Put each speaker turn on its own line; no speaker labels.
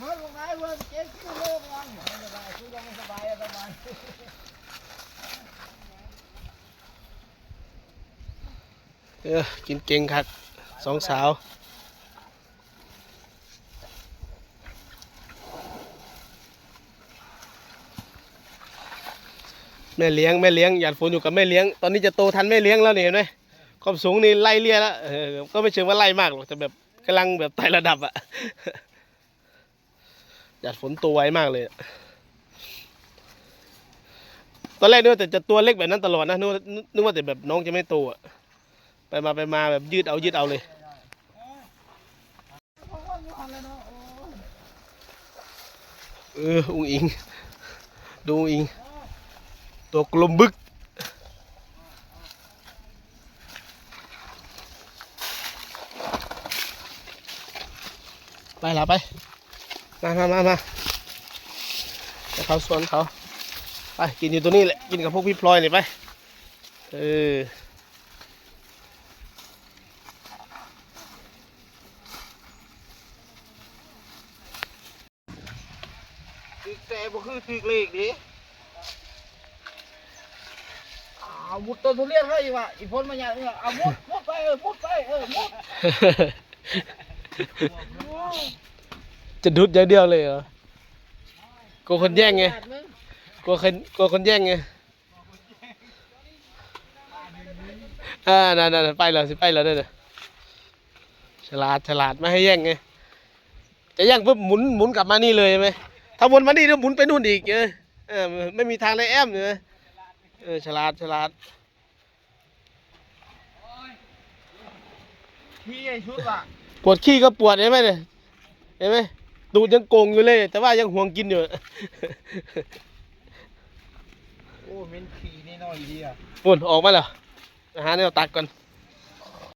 มื่อลงไหนเว้ยเจ๊คิวโลกยังสบายคือยังสบายสบาย
เออกินเก่งครับสองสาวแม่เลี้ยงแม่เลี้ยงหยาดฝนอยู่กับแม่เลี้ยง ตอนนี้จะโตทันแม่เลี้ยงแล้วนี่เห็นไหมความสูงนี่ไล่เลี่ยแล้วเออก็ไม่เชิงว่าไล่มากหรอกแต่แบบกำลังแบบไต่ระดับอะ หยาดฝนตัวไวมากเลย ตอนแรกนึกว่าแต่จะตัวเล็กแบบนั้นตลอดนะนึกว่านึกว่าแต่แบบน้องจะไม่โตอะไปมาไปมาแบบยืดเอายืดเอาเลยเอออุ้งอิง ดูอุ้งอิง ตัวกลมบึกไปละไป มามามามาไปเขาสวนเขาไปกินอยู่ตัวนี้แหละกินกับพวกพี่พลอยนี่ไปเออ
ตึกแต่บ่คือตึกเลขดิเอามุดต้นทุเรียนให้อีกว่ะอีพ้นมาอย่างนี้เอามุดมุดไปเออมุดไปเออมุด
จะดุดอย่างเดียวเลยเหรอกลัวคนแย่งไงกลัวคนกลัวคนแย่งไงอ่านั่นนั่นไปแล้วสิไปแล้วเด้อฉลาดฉลาดไม่ให้แย่งไงจะแย่งปุ๊บหมุนหมุนกลับมานี่เลยใช่ไหมถ้าวนมานี่แล้วหมุนไปนู่นอีกเออเออไม่มีทางในแอมเลยเออฉลาดฉลาด
พี่ไอ้ชุดว่ะ
ปวดขี้ก็ปวดเห็นไหมเนี่ยเห็นไหม ดูดยังโกงอยู่เลย แต่ว่ายังห่วงกินอยู่
โอ้เม็นขี่นี่น้อยดีอะ
ปุ่นออกมาแล้วอาหารเนี่ยตักก่อน